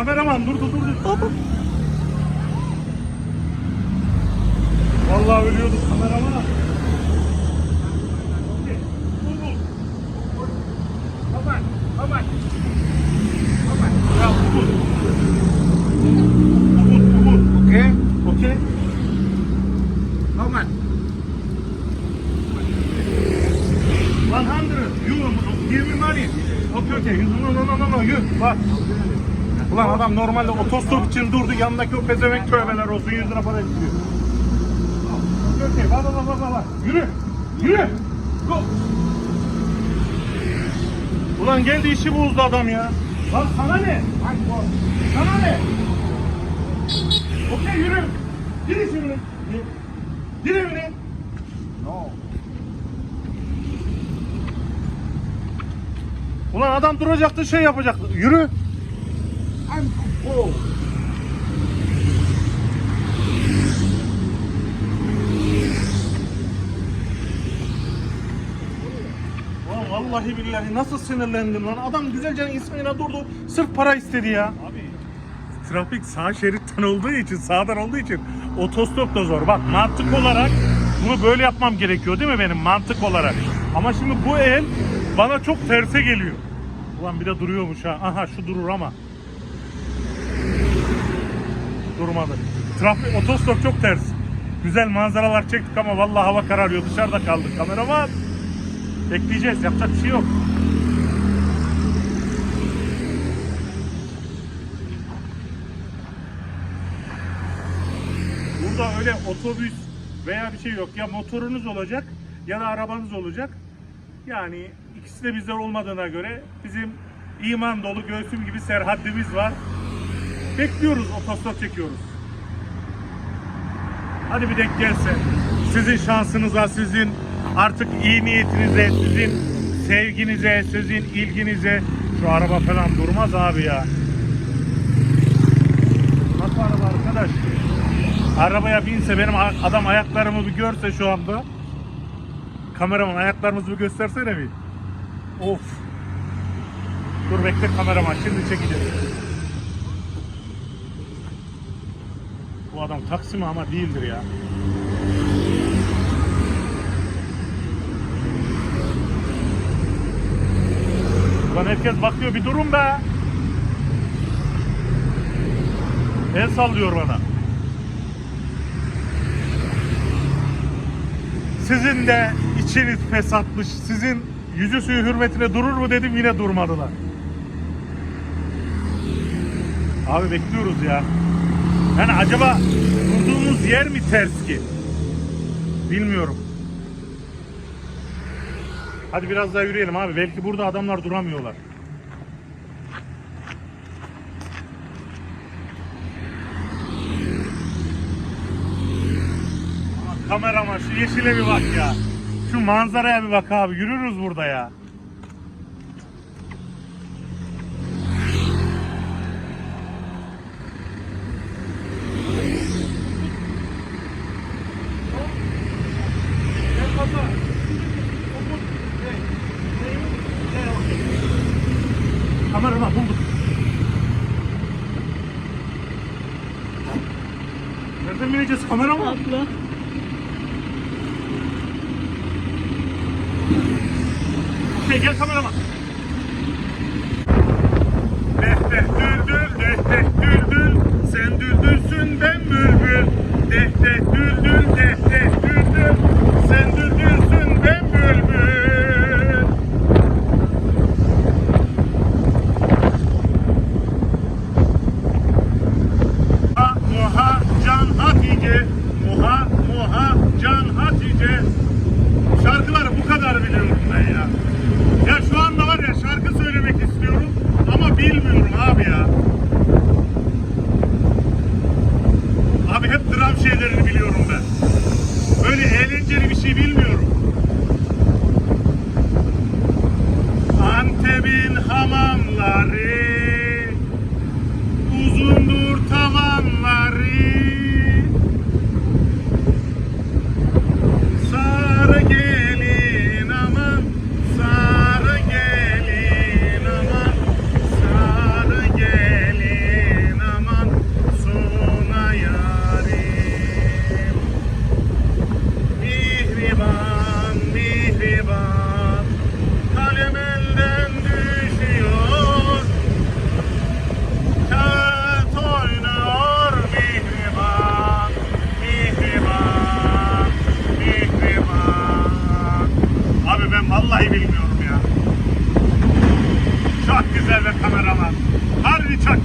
kameraman dur dur dur. dur. Vallahi ölüyorduk kameraman. Okay. Okey. How much? 100. You give me money. Okay. No, no, no, no, no. You. Bak. Ulan adam normalde otostop için durdu. Yanındaki o pezevenk tövbeler olsun. 100 lira para istiyor. Okey. Bak, bak, bak, bak. Yürü. Yürü. Go. Ulan geldi işi bozdu adam ya. Lan sana ne? Sana ne? Okey yürü. Gir işini. Gir evine. No. Ulan adam duracaktı şey yapacaktı. Yürü. Ulan vallahi billahi nasıl sinirlendim lan. Adam güzelce ismine durdu. Sırf para istedi ya. Abi trafik sağ şeritten olduğu için, sağdan olduğu için otostop da zor. Bak mantık olarak bunu böyle yapmam gerekiyor değil mi benim mantık olarak? Ama şimdi bu el bana çok terse geliyor. Ulan bir de duruyormuş ha. Aha şu durur ama. Durmadı. Trafik otostop çok ters. Güzel manzaralar çektik ama vallahi hava kararıyor. Dışarıda kaldık. Kameraman. Bekleyeceğiz. Yapacak bir şey yok. Burada öyle otobüs veya bir şey yok. Ya motorunuz olacak ya da arabanız olacak. Yani ikisi de bizler olmadığına göre bizim iman dolu göğsüm gibi serhaddimiz var. Bekliyoruz otostop çekiyoruz. Hadi bir denk gelse. Sizin şansınıza, sizin artık iyi niyetinize, sizin sevginize, sizin ilginize şu araba falan durmaz abi ya. Nasıl araba arkadaş? Arabaya binse benim adam ayaklarımı bir görse şu anda. Kameraman ayaklarımızı bir göstersene bir. Of. Dur bekle kameraman şimdi çekeceğiz. Adam taksi ama değildir ya. Ulan herkes bakıyor bir durun be. El sallıyor bana. Sizin de içiniz fesatmış. Sizin yüzü suyu hürmetine durur mu dedim yine durmadılar. Abi bekliyoruz ya. Yani acaba durduğumuz yer mi ters ki? Bilmiyorum. Hadi biraz daha yürüyelim abi. Belki burada adamlar duramıyorlar. Ama Kameraman şu yeşile bir bak ya. Şu manzaraya bir bak abi. Yürürüz burada ya. Atla. Okey gel kameraman. Deh deh düldül, deh deh düldül. Sen düldülsün ben bülbül. Deh deh düldül, deh deh düldül. Sen düldülsün ben bülbül. Ha muha can Hatice. Muha muha can Hatice. Şarkıları bu kadar biliyorum ben ya. Ya şu anda var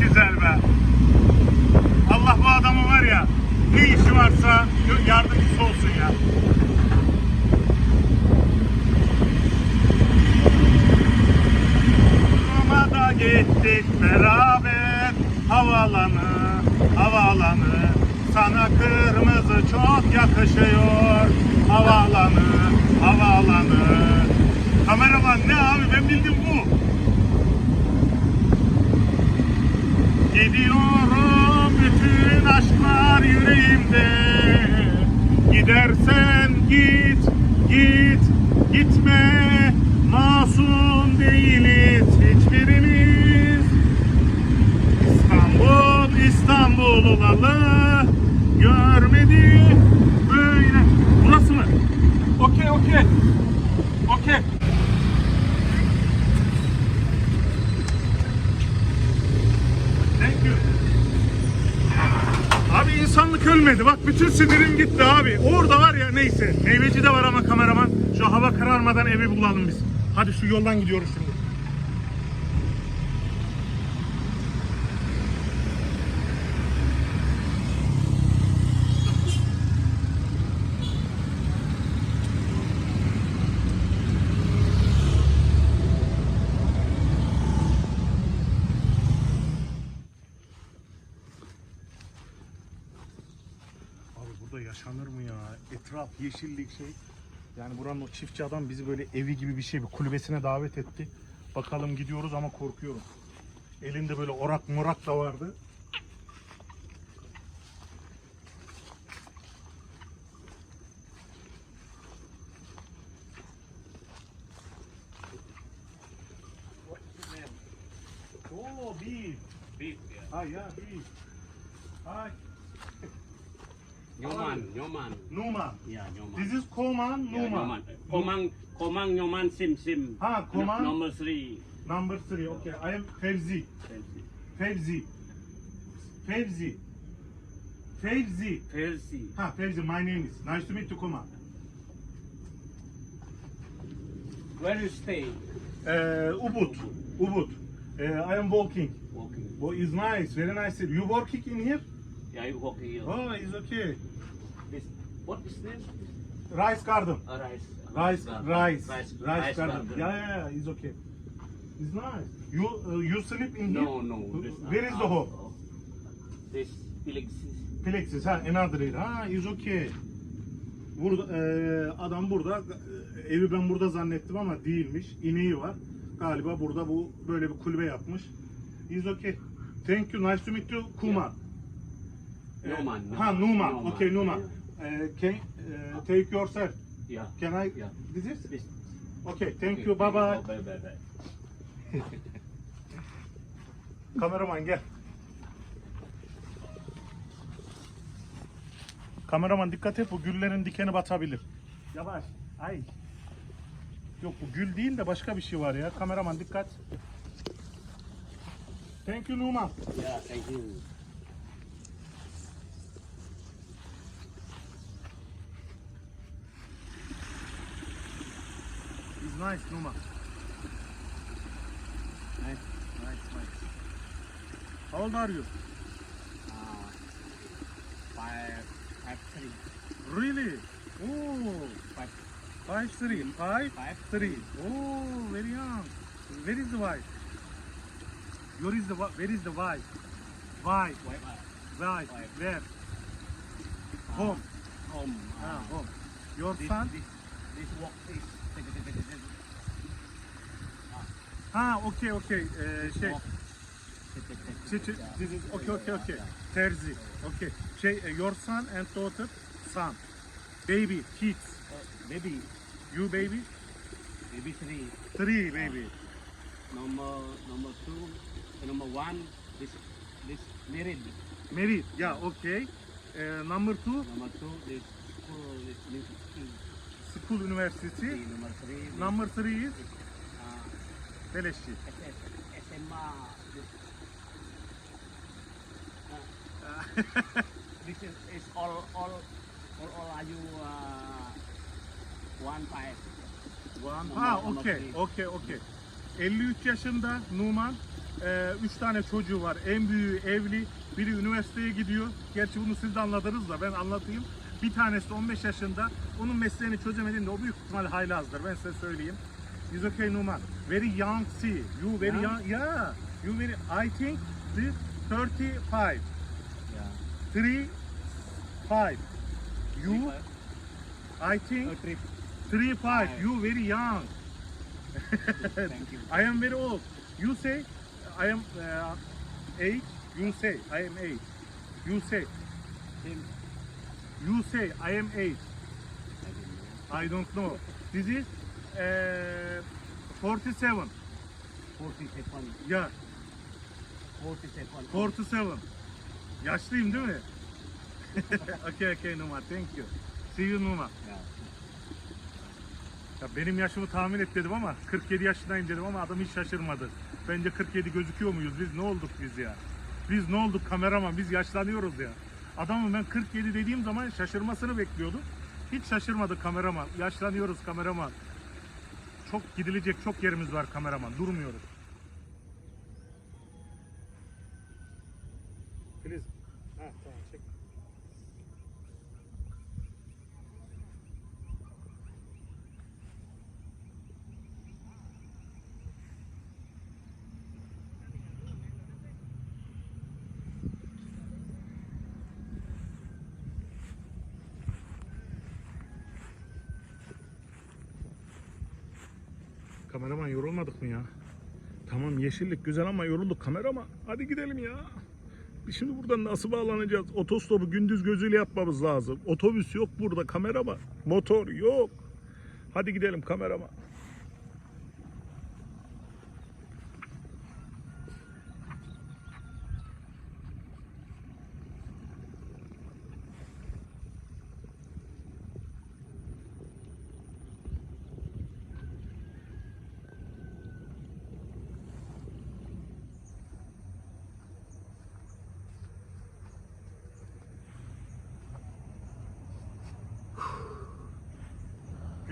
güzel be. Allah bu adamı var ya ne işi varsa yardımcısı olsun ya. Roma'da gittik beraber havalanı havalanı sana kırmızı çok yakışıyor. Havalanı havalanı kameraman ne abi? Ben bildim bu. Gidiyorum bütün aşklar yüreğimde. Gidersen git, git, gitme. Masum değiliz. Hiçbirimiz İstanbul, olalı Görmedi böyle Burası mı? Okey, okey Okey Thank. Abi insanlık ölmedi. Bak bütün sinirim gitti abi. Orada var ya neyse. Meyveci de var ama kameraman. Şu hava kararmadan evi bulalım biz. Hadi şu yoldan gidiyoruz şimdi. Abi burada yaşanır mı ya? Etraf yeşillik şey. Yani buranın o çiftçi adam bizi böyle evi gibi bir şey bir kulübesine davet etti. Bakalım gidiyoruz ama korkuyorum. Elinde böyle orak morak da vardı. Oh, beef. Beef, yeah. Ah, yeah, beef. Hi. Nyoman, Nyoman. Numan. Yeah, Nyoman. This is Koman yeah, Numan. Komang, Komang Nyoman Sim Sim. Ha, Komang. No, number three. Number three. Okay, I am Fevzi. Fevzi. Fevzi. Fevzi. Felsi. Ha, Fevzi. My name is. Nice to meet you, Koman. Where you stay? Uh, Ubud. Ubud. Uh, I am walking. Walking. Oh, it's nice. Very nice. You working in here? Yeah, you walking here. Oh, it's okay. This, what is name? Rice garden. Uh, rice. Rice, rice, Rice, garden. garden. Yeah, yeah, yeah, it's okay. It's nice. You uh, you sleep in No, here? no. This, Where is the home? oh, This Felix. Plexus ha another area. Ha is okay. Burada eee, adam burada e, evi ben burada zannettim ama değilmiş. İneği var. Galiba burada bu böyle bir kulübe yapmış. Is okay. Thank you. Nice to meet you. Kuman. Numan. Ha Numan. Numan. Okay Numan. Eh, can eh, take yourself. Yeah. Can I? Yeah. This is? This. Okay. Thank you. Bye bye. Bye bye bye. Kameraman gel. Kameraman dikkat et bu güllerin dikeni batabilir. Yavaş. Ay. Yok bu gül değil de başka bir şey var ya. Kameraman dikkat. Thank you Numan. Yeah, thank you. Nice Numan. Nice, nice, nice. How old are you? Uh, five, five, three, Really? Oh, five, five three, five five, three. Oh, very young. Where is the wife? Where is the where is the wife? Wife, uh, wife, Wife. where? Home. home. Ah, Uh, home. Your this, son? this, this walk is Ha, okay, okay. Ee, şey, walk. şey, şey, this is, okay, okay, okay. Terzi. Okay. Şey, e, your son and daughter, son. Baby, kids. Uh, baby, You baby? baby three. Three baby. Number number two, uh, number one. This this married. Married. Yeah, okay. Ee, number two, Number two, this school, new school. university. Number three, is Beleşçi. SMA. This, is, is all all all all are you uh, one five. One. Ha, three. okay, okay. 53 yaşında Numan, Ee, üç tane çocuğu var. En büyüğü evli. Biri üniversiteye gidiyor. Gerçi bunu siz de anladınız da ben anlatayım. Bir tanesi de 15 yaşında. Onun mesleğini çözemediğinde o büyük ihtimal haylazdır. Ben size söyleyeyim. Is okay Numan. Very young see. You very young. Yeah. You very I think the 35. Yeah. 3 5. You I think trip. 3 5. You very young. Thank you. I am very old. You say I am uh, eight. You say I am eight. You say Him. You say I am eight. I don't know. This is uh, 47. 40 second. Yeah, 40 second. 47. Yaşlıyım değil mi? okay, okay Numa. Thank you. See you Numa. Yeah. Ya benim yaşımı tahmin et dedim ama 47 yaşındayım dedim ama adam hiç şaşırmadı. Bence 47 gözüküyor muyuz? Biz ne olduk biz ya? Biz ne olduk kameraman? Biz yaşlanıyoruz ya. Adamın ben 47 dediğim zaman şaşırmasını bekliyordum. Hiç şaşırmadı kameraman. Yaşlanıyoruz kameraman. Çok gidilecek çok yerimiz var kameraman. Durmuyoruz. Filiz. Kameraman yorulmadık mı ya? Tamam yeşillik güzel ama yorulduk kameraman. Hadi gidelim ya. Biz şimdi buradan nasıl bağlanacağız? Otostopu gündüz gözüyle yapmamız lazım. Otobüs yok burada kameraman. Motor yok. Hadi gidelim kameraman.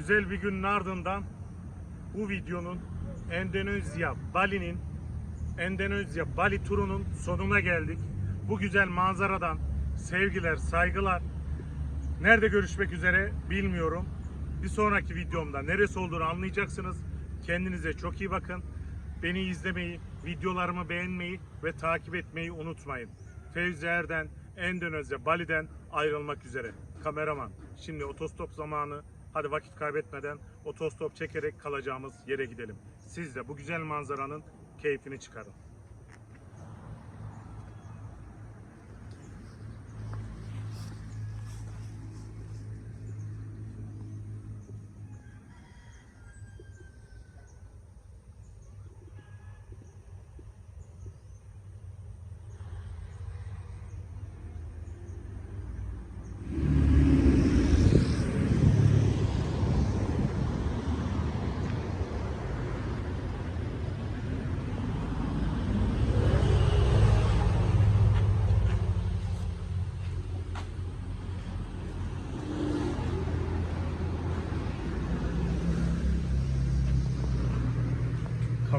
Güzel bir günün ardından bu videonun Endonezya, Bali'nin Endonezya, Bali turunun sonuna geldik. Bu güzel manzaradan sevgiler, saygılar. Nerede görüşmek üzere bilmiyorum. Bir sonraki videomda neresi olduğunu anlayacaksınız. Kendinize çok iyi bakın. Beni izlemeyi, videolarımı beğenmeyi ve takip etmeyi unutmayın. Fevzi Erden, Endonezya, Bali'den ayrılmak üzere. Kameraman, şimdi otostop zamanı. Hadi vakit kaybetmeden otostop çekerek kalacağımız yere gidelim. Siz de bu güzel manzaranın keyfini çıkarın.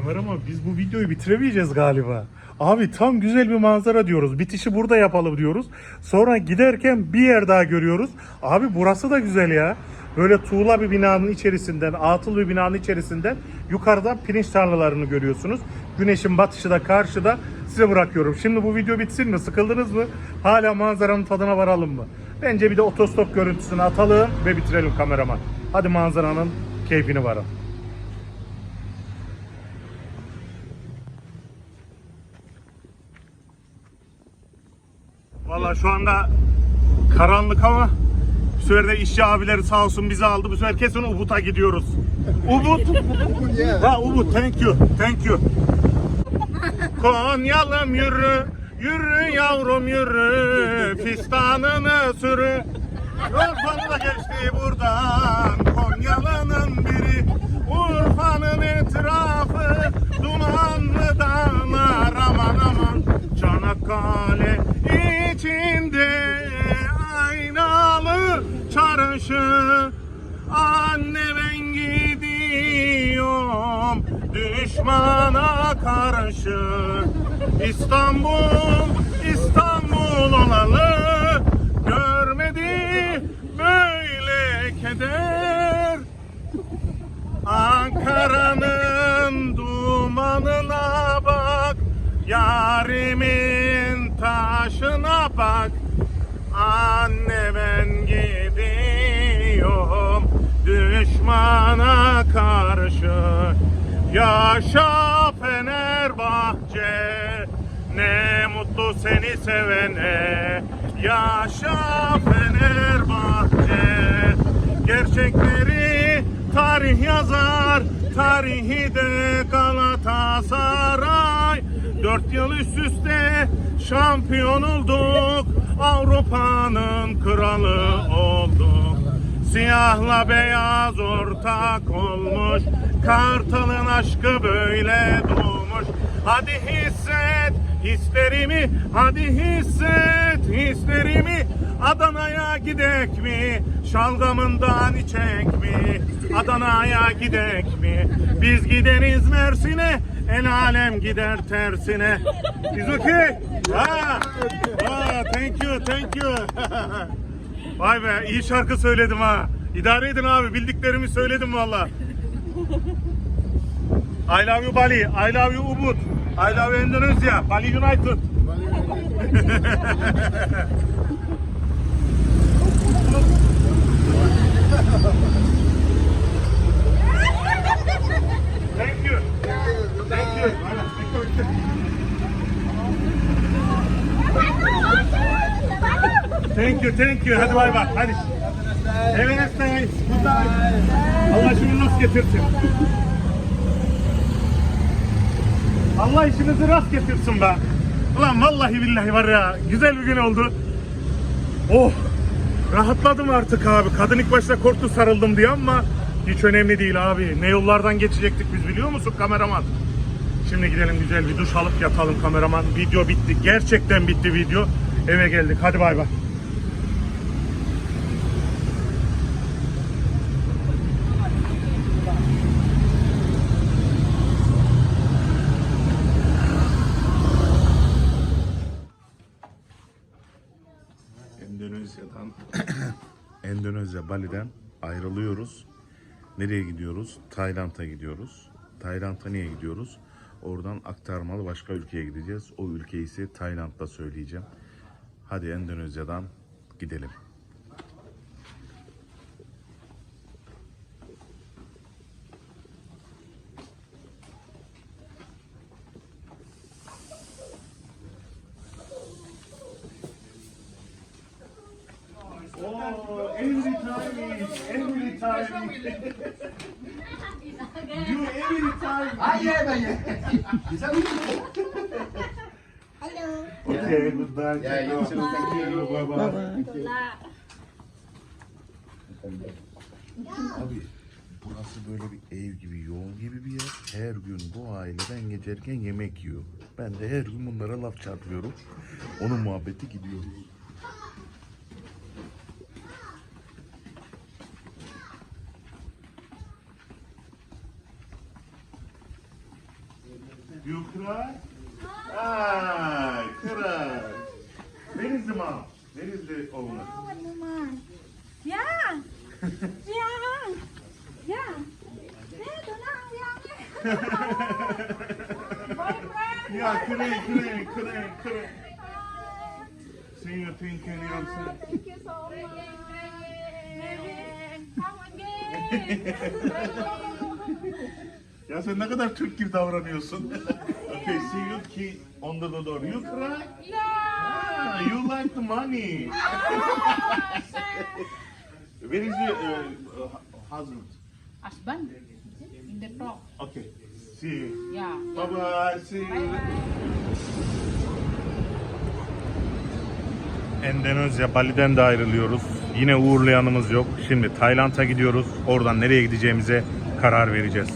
Kameraman biz bu videoyu bitiremeyeceğiz galiba. Abi tam güzel bir manzara diyoruz. Bitişi burada yapalım diyoruz. Sonra giderken bir yer daha görüyoruz. Abi burası da güzel ya. Böyle tuğla bir binanın içerisinden, atıl bir binanın içerisinden yukarıdan pirinç tarlalarını görüyorsunuz. Güneşin batışı da karşıda. Size bırakıyorum. Şimdi bu video bitsin mi? Sıkıldınız mı? Hala manzaranın tadına varalım mı? Bence bir de otostop görüntüsünü atalım ve bitirelim kameraman. Hadi manzaranın keyfini varalım. Valla şu anda karanlık ama bu sefer de işçi abileri sağ olsun bizi aldı. Bu sefer kesin Ubud'a gidiyoruz. Ubud. ha Ubud thank you. Thank you. Konyalım yürü. Yürü yavrum yürü. Fistanını sürü. Urfa'nın da geçti buradan. Konyalı'nın biri. Urfa'nın etrafı dumanlı dağlar aman aman. Çanakkale içinde aynalı çarşı. Anne ben gidiyorum düşmana karşı. İstanbul, İstanbul olalı. Görmedi böyle keder. Ankara'nın dumanına bak Yarimin taşına bak. Anne ben gidiyorum düşmana karşı. Yaşa Fenerbahçe ne mutlu seni sevene. Yaşa Fenerbahçe Gerçekleri tarih yazar Tarihi de Galatasaray. Dört yıl üst üste şampiyon olduk Avrupa'nın kralı olduk. Siyahla beyaz ortak olmuş Kartalın aşkı böyle doğmuş. Hadi hisset hislerimi Hadi hisset hislerimi Adana'ya gidek mi? Şalgamından içek mi? Adana'ya gidek mi? Biz gideriz Mersin'e El alem gider tersine Is okay? Ah, ah, thank you, thank you. Vay be iyi şarkı söyledim ha. İdare edin abi bildiklerimi söyledim valla. I love you Bali, I love you Ubud, I love you Indonesia, Bali United. Thank you. Thank you. Thank you, thank you. Hadi bay bay. Hadi. Have a nice day. Good night. Allah işini rast getirsin. Allah işinizi rast getirsin be. Ulan vallahi billahi var ya güzel bir gün oldu. Oh rahatladım artık abi. Kadın ilk başta korktu sarıldım diye ama hiç önemli değil abi. Ne yollardan geçecektik biz biliyor musun kameraman? Şimdi gidelim güzel bir duş alıp yatalım kameraman. Video bitti. Gerçekten bitti video. Eve geldik. Hadi bay bay. Endonezya'dan Endonezya Bali'den ayrılıyoruz. Nereye gidiyoruz? Tayland'a gidiyoruz. Tayland'a niye gidiyoruz? Oradan aktarmalı başka ülkeye gideceğiz. O ülkeyi ise Tayland'da söyleyeceğim. Hadi Endonezya'dan gidelim. Oh, every time, every time. You every time. Aye, aye. Bisa gitu. Hello. Okay, goodbye. Yeah, you too. Thank you. Bye bye. Good luck. Abi burası böyle bir ev gibi, yoğun gibi bir yer. Her gün bu aileden geçerken yemek yiyor. Ben de her gün bunlara laf çarpıyorum. Onun muhabbeti gidiyor. You cry? Ah, cry. Where is the mom? Where is the owner? Yeah. Yeah. Yeah. Yeah, tụi nó ăn dân Boyfriend. Yeah, cry, cry, cry, cry. See you so... Thank you so much. Come again. Ya sen ne kadar Türk gibi davranıyorsun. okay, see you key on the door. You cry? Yeah. Ah, you like the money. Where is your uh, uh, husband? husband in the top. Okay, see you. Yeah. Bye bye, see you. Endonezya, Bali'den de ayrılıyoruz. Yine uğurlayanımız yok. Şimdi Tayland'a gidiyoruz. Oradan nereye gideceğimize karar vereceğiz.